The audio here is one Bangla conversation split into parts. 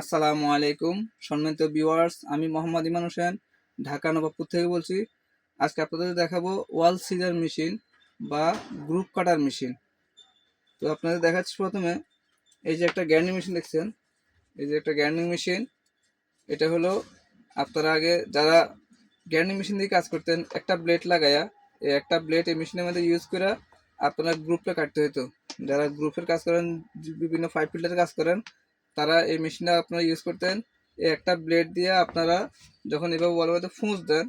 আসসালামু আলাইকুম, সম্মানিত ভিউয়ার্স আমি মোহাম্মদ ইমান হোসেন, ঢাকা নবাবপুর থেকে বলছি। আজকে আপনাদের দেখাবো ওয়াল সিজার মেশিন বা গ্রুপ কাটার মেশিন তো আপনাদের দেখাচ্ছি প্রথমে, এই যে একটা গ্যান্ডিং মেশিন দেখছেন? এই যে একটা গ্যান্ডিং মেশিন এটা হলো আপনারা আগে যারা গ্যান্ডিং মেশিন দিয়ে কাজ করতেন, একটা ব্লেড লাগায়া, এই একটা ব্লেড এই মেশিনের মধ্যে ইউজ করে আপনারা গ্রুপটা কাটতে হতো যারা গ্রুপের কাজ করেন, বিভিন্ন ফাইভ ফিল্ডের কাজ করেন তারা এই মেশিনটা আপনারা ইউজ করতেন, এই একটা ব্লেড দিয়ে আপনারা যখন এভাবে মধ্যে ফুঁস দেন,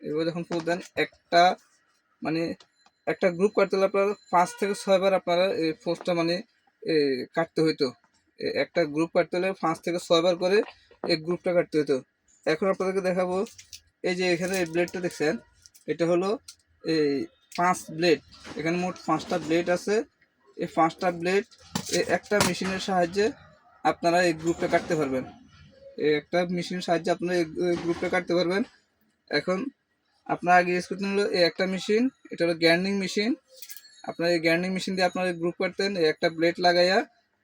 এভাবে যখন ফুঁস দেন, একটা মানে একটা গ্রুপ কাটতে হলে আপনার পাঁচ থেকে ছয়বার আপনারা এই ফুঁসটা মানে কাটতে হইতো। একটা গ্রুপ কাটতে হলে পাঁচ থেকে ছয়বার করে এই গ্রুপটা কাটতে হতো এখন আপনাদেরকে দেখাবো, এই যে এখানে এই ব্লেডটা দেখছেন, এটা হলো এই পাঁচ ব্লেড এখানে মোট পাঁচটা ব্লেড আছে। এই পাঁচটা ব্লেড একটা মেশিনের সাহায্যে আপনারা এই গ্রুপটা কাটতে পারবেন। এই একটা মেশিনের সাহায্যে আপনারা এই গ্রুপটা কাটতে পারবেন। এখন আপনার আগে ইউজ করতেন হলো এই একটা মেশিন, এটা হলো গ্যান্ডিং মেশিন। আপনার এই গ্যান্ডিং মেশিন দিয়ে আপনারা গ্রুপ কাটতেন, এই একটা ব্লেড লাগাইয়া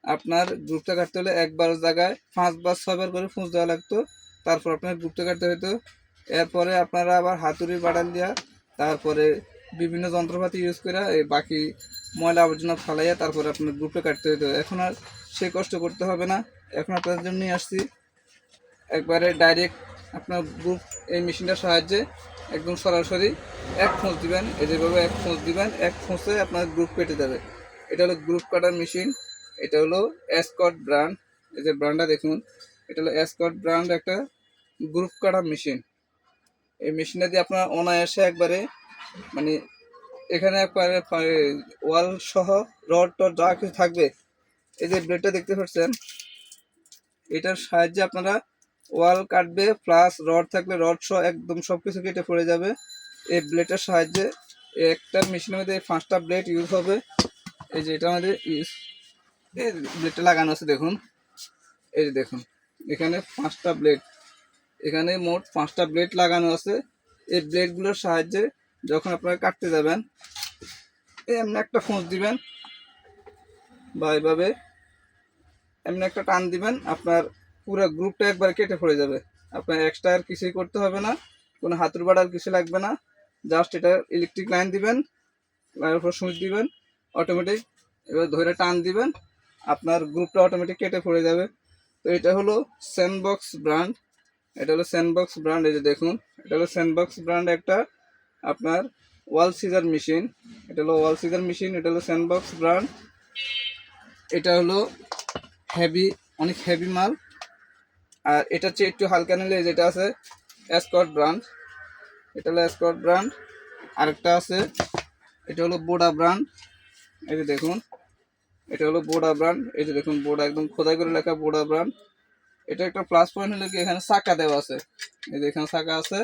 আপনার গ্রুপটা কাটতে হলে একবার জায়গায় পাঁচবার, ছয়বার করে ফুঁস দেওয়া লাগতো। তারপর আপনার গ্রুপটা কাটতে হতো এরপরে আপনারা আবার হাতুড়ি বাড়াল দিয়া তারপরে বিভিন্ন যন্ত্রপাতি ইউজ করে এই বাকি ময়লা আবর্জনা ফালাইয়া তারপরে আপনার গ্রুপটা কাটতে হতো এখন আর সে কষ্ট করতে হবে না। এখন আপনাদের জন্য নিয়ে আসছি। একবারে ডাইরেক্ট আপনার গ্রুপ এই মেশিনটার সাহায্যে একদম সরাসরি এক ফোঁস দিবেন। যেভাবে এক ফোঁস দিবেন, এক ফোঁসে আপনার গ্রুপ কেটে যাবে। এটা হলো গ্রুপ কাটার মেশিন এটা হলো অ্যাসকট ব্র্যান্ড এই যে ব্র্যান্ডটা দেখুন, এটা হলো অ্যাসকট ব্র্যান্ড একটা গ্রুপ কাটার মেশিন এই মেশিনটা দিয়ে আপনার অনায়াসে একবারে মানে এখানে একবারে ওয়াল সহ রড টড যা কিছু থাকবে এই যে ব্লেডটা দেখতে পাচ্ছেন, এটার সাহায্যে আপনারা ওয়াল কাটবে প্লাস রড থাকলে রড সহ একদম সব কিছু কেটে পড়ে যাবে। এই ব্লেডের সাহায্যে একটা মেশিনের মধ্যে পাঁচটা ব্লেড ইউজ হবে। এই যে এটার মধ্যে ইউজ এই ব্লেডটা লাগানো আছে, দেখুন। এই যে দেখুন, এখানে পাঁচটা ব্লেড এখানে মোট পাঁচটা ব্লেড লাগানো আছে। এই ব্লেডগুলোর সাহায্যে যখন আপনারা কাটতে যাবেন এমনি একটা ফোঁস দিবেন। বা এভাবে এমনি একটা টান দিবেন, আপনার পুরো গ্রুপটা একবার কেটে পড়ে যাবে। আপনার এক্সট্রা আর কিছুই করতে হবে না, কোনো হাতুর বাড়ার কিছু লাগবে না। জাস্ট এটা ইলেকট্রিক লাইন দিবেন লাইনের উপর সুইচ দিবেন অটোমেটিক এবার ধরে টান দিবেন, আপনার গ্রুপটা অটোমেটিক কেটে পড়ে যাবে। তো এটা হলো স্যান্ডবক্স ব্র্যান্ড এটা হলো স্যান্ডবক্স ব্র্যান্ড এই যে দেখুন, এটা হলো স্যান্ডবক্স ব্র্যান্ড একটা আপনার ওয়াল সিজার মেশিন এটা হলো ওয়াল সিজার মেশিন এটা হলো স্যান্ডবক্স ব্র্যান্ড এটা হলো হেভি অনেক হেভি মাল। আর এটা হচ্ছে একটু হালকা নিলে যেটা আছে এসকট ব্র্যান্ড এটা হলো এসকট ব্র্যান্ড আরেকটা আছে, এটা হলো বোডা ব্র্যান্ড এই যে দেখুন, এটা হলো বোডা ব্র্যান্ড এই যে দেখুন বোডা একদম খোদাই করে লেখা বোডা ব্র্যান্ড এটা একটা প্লাস পয়েন্ট হলো কি, এখানে চাকা দেওয়া আছে। এই যে এখানে চাকা আছে,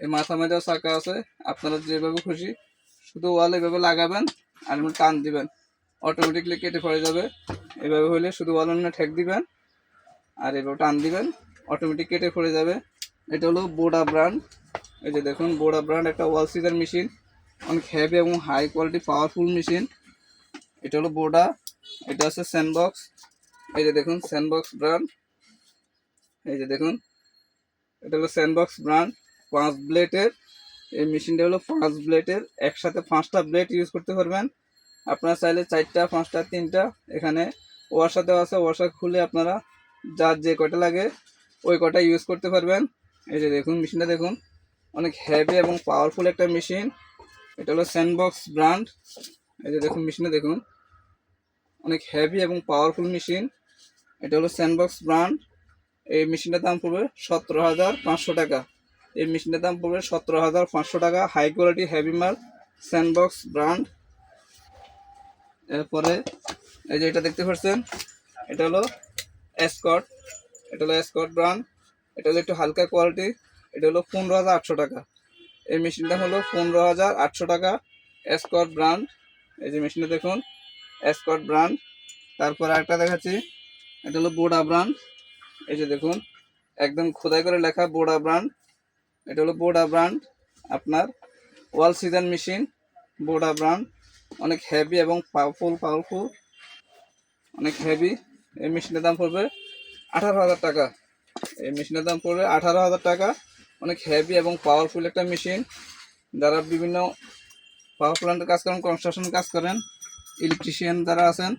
এই মাথা মেয়েও চাকা আছে। আপনারা যেভাবে খুশি, শুধু ওয়াল এভাবে লাগাবেন আর টান দিবেন। অটোমেটিকলি কেটে পড়ে যাবে। এভাবে হলে শুধু এমনি ঠেক দিবেন আর এভাবে টান দিবেন অটোমেটিক কেটে পড়ে যাবে। এটা হলো বোডা ব্র্যান্ড এই যে দেখুন বোডা ব্র্যান্ড একটা ওয়াল সিজার মেশিন অনেক হেভি এবং হাই কোয়ালিটি পাওয়ারফুল মেশিন এটা হলো বোডা এটা আছে স্যান্ডবক্স এই যে দেখুন স্যান্ডবক্স ব্র্যান্ড এই যে দেখুন, এটা হলো স্যান্ডবক্স ব্র্যান্ড পাঁচ ব্লেডের এই মেশিনটা হলো পাঁচ ব্লেডের একসাথে পাঁচটা ব্লেড ইউজ করতে পারবেন। আপনারা চাইলে চারটা, পাঁচটা, তিনটা এখানে ওয়াশার দেওয়া আছে। ওয়াশার খুলে আপনারা যার যে কটা লাগে ওই কটা ইউজ করতে পারবেন। এই যে দেখুন, মেশিনটা দেখুন। অনেক হেভি এবং পাওয়ারফুল একটা মেশিন। এটা হলো স্যান্ডবক্স ব্র্যান্ড এই যে দেখুন, মেশিনটা দেখুন। অনেক হেভি এবং পাওয়ারফুল মেশিন। এটা হলো স্যান্ডবক্স ব্র্যান্ড এই মেশিনটার দাম পড়বে সতেরো হাজার পাঁচশো টাকা। এই মেশিনটার দাম পড়বে সতেরো হাজার পাঁচশো টাকা। হাই কোয়ালিটি হেভি মাল স্যান্ডবক্স ব্র্যান্ড এরপরে এই যে এটা দেখতে পাচ্ছেন, এটা হলো এসকট এটা হলো এসকট ব্র্যান্ড এটা হলো একটু হালকা কোয়ালিটি এটা হলো পনেরো হাজার আটশো টাকা। এই মেশিনটা হলো পনেরো হাজার আটশো টাকা এসকট ব্র্যান্ড এই যে মেশিনটা দেখুন এসকট ব্রান্ড তারপর আরেকটা দেখাচ্ছি, এটা হলো বোডা ব্রান্ড এই যে দেখুন, একদম খোদাই করে লেখা বোডা ব্র্যান্ড এটা হলো বোডা ব্র্যান্ড আপনার wall chaser machine Boda brand অনেক হেভি এবং পাওয়ারফুল পাওয়ারফুল অনেক হেভি এই মেশিনের দাম পড়বে আঠারো হাজার টাকা। এই মেশিনের দাম পড়বে আঠারো হাজার টাকা। অনেক হেভি এবং পাওয়ারফুল একটা মেশিন যারা বিভিন্ন পাওয়ার প্ল্যান্টের কাজ করেন কনস্ট্রাকশন কাজ করেন ইলেকট্রিশিয়ান যারা আছেন,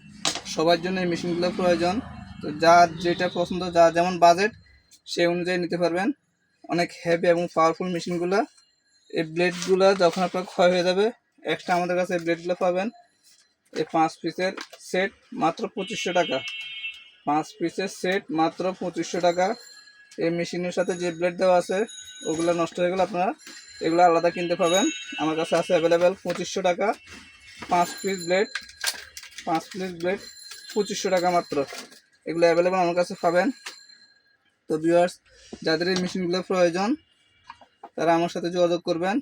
সবার জন্য এই মেশিনগুলো প্রয়োজন। তো যার যেটা পছন্দ, যার যেমন বাজেট সেই অনুযায়ী নিতে পারবেন। অনেক হেভি এবং পাওয়ারফুল মেশিনগুলো এই ব্লেডগুলো যখন আপনার ক্ষয় হয়ে যাবে এক্সট্রা আমাদের কাছে ব্লেডগুলো পাবেন। এই পাঁচ পিসের সেট মাত্র পঁচিশশো টাকা। পাঁচ পিসের সেট মাত্র পঁচিশশো টাকা। এই মেশিনের সাথে যে ব্লেড দেওয়া আছে, ওগুলো নষ্ট হয়ে গেলে আপনারা এগুলো আলাদা কিনতে পাবেন আমার কাছে আছে অ্যাভেলেবেল পঁচিশশো টাকা। পাঁচ পিস ব্লেড পাঁচ পিস ব্লেড পঁচিশশো টাকা মাত্র। এগুলো অ্যাভেলেবেল আমার কাছে পাবেন। তো ভিউয়ার্স যাদের এই মেশিনগুলো প্রয়োজন, তারা আমার সাথে যোগাযোগ করবেন।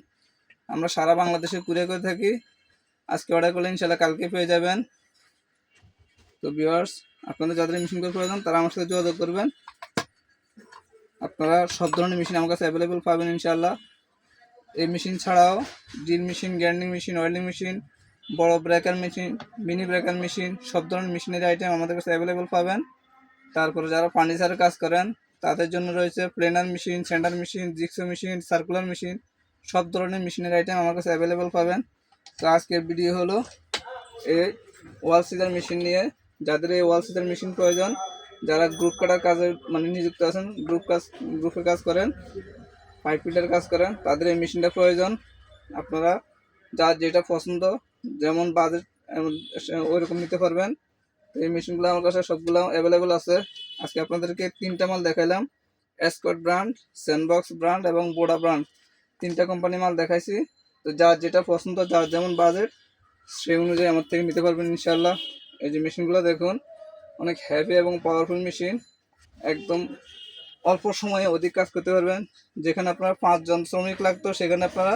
আমরা সারা বাংলাদেশে কুরিয়ার করে থাকি। আজকে অর্ডার করলে ইনশাল্লাহ কালকে পেয়ে যাবেন। তো ভিউয়ার্স আপনাদের যাদের মেশিন মেশিনগুলো প্রয়োজন, তারা আমার সাথে যোগাযোগ করবেন। আপনারা সব ধরনের মেশিন আমার কাছে অ্যাভেলেবেল পাবেন ইনশাল্লাহ। এই মেশিন ছাড়াও drill machine grinding machine welding machine বড় breaker machine mini breaker machine সব ধরনের মেশিনের আইটেম আমাদের কাছে অ্যাভেলেবেল পাবেন। তারপরে যারা ফার্নিচারের কাজ করেন, তাদের জন্য রয়েছে planer machine centre machine jigsaw machine circular machine সব ধরনের মেশিনের আইটেম আমার কাছে অ্যাভেলেবেল পাবেন। তো আজকের ভিডিও হলো এই ওয়াল সিজার মেশিন নিয়ে। যাদের এই ওয়াল সিজার মেশিন প্রয়োজন, যারা গ্রুপ কাটার কাজে মানে নিযুক্ত আছেন গ্রুপ কাজ গ্রুপে কাজ করেন পাইপ ফিল্টার কাজ করেন, তাদের এই মেশিনটা প্রয়োজন। আপনারা যার যেটা পছন্দ, যেমন বাজেট ওই রকম নিতে পারবেন। এই মেশিনগুলো আমার কাছে সবগুলো অ্যাভেলেবেল আছে। আজকে আপনাদেরকে তিনটা মাল দেখাইলাম। এসকট ব্র্যান্ড স্যান্ডবক্স ব্র্যান্ড এবং বোডা ব্র্যান্ড তিনটা কোম্পানি মাল দেখাইছি। তো যার যেটা পছন্দ, যার যেমন বাজেট সেই অনুযায়ী আমার থেকে নিতে পারবেন ইনশাল্লাহ এই যে মেশিনগুলো দেখুন, অনেক হ্যাভি এবং পাওয়ারফুল মেশিন একদম অল্প সময়ে অধিক কাজ করতে পারবেন। যেখানে আপনার পাঁচজন শ্রমিক লাগতো, সেখানে আপনারা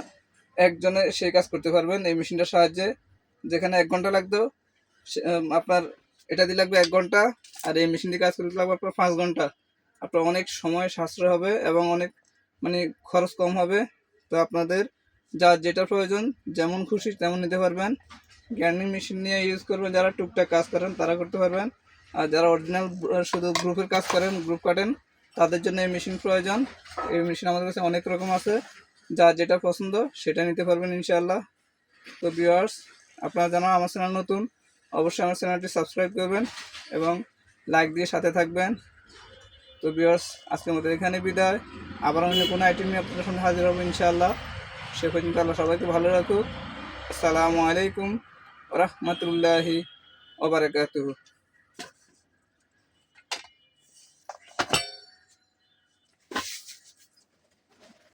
একজনে সেই কাজ করতে পারবেন এই মেশিনটার সাহায্যে। যেখানে এক ঘণ্টা লাগতো আপনার এটা দিয়ে লাগবে এক ঘণ্টা, আর এই মেশিন দিয়ে কাজ করতে লাগবে আপনার পাঁচ ঘণ্টা। আপনার অনেক সময় সাশ্রয় হবে এবং অনেক মানে খরচ কম হবে। তো আপনাদের যা যেটা প্রয়োজন, যেমন খুশি তেমন নিতে পারবেন। গ্যান্ডিং মেশিন নিয়ে ইউজ করবেন, যারা টুকটাক কাজ করেন তারা করতে পারবেন। আর যারা অরিজিনাল শুধু গ্রুপের কাজ করেন গ্রুপ কাটেন, তাদের জন্য এই মেশিন প্রয়োজন। এই মেশিন আমাদের কাছে অনেক রকম আছে। যা যেটা পছন্দ, সেটা নিতে পারবেন ইনশাআল্লাহ। তো ভিউয়ার্স আপনারা জানা আমার চ্যানেল নতুন, অবশ্যই আমার চ্যানেলটি সাবস্ক্রাইব করবেন এবং লাইক দিয়ে সাথে থাকবেন। তো ভিউয়ার্স আজকের মতো এখানে বিদায়। আবার অন্য কোনো আইটেম নিয়ে আপনাদের সামনে হাজির হব ইনশাআল্লাহ। সে পর্যন্ত আল্লাহ সবাইকে ভালো রাখুক। আসসালামু আলাইকুম রহমতুল্লাহি ওবরাকাতুহু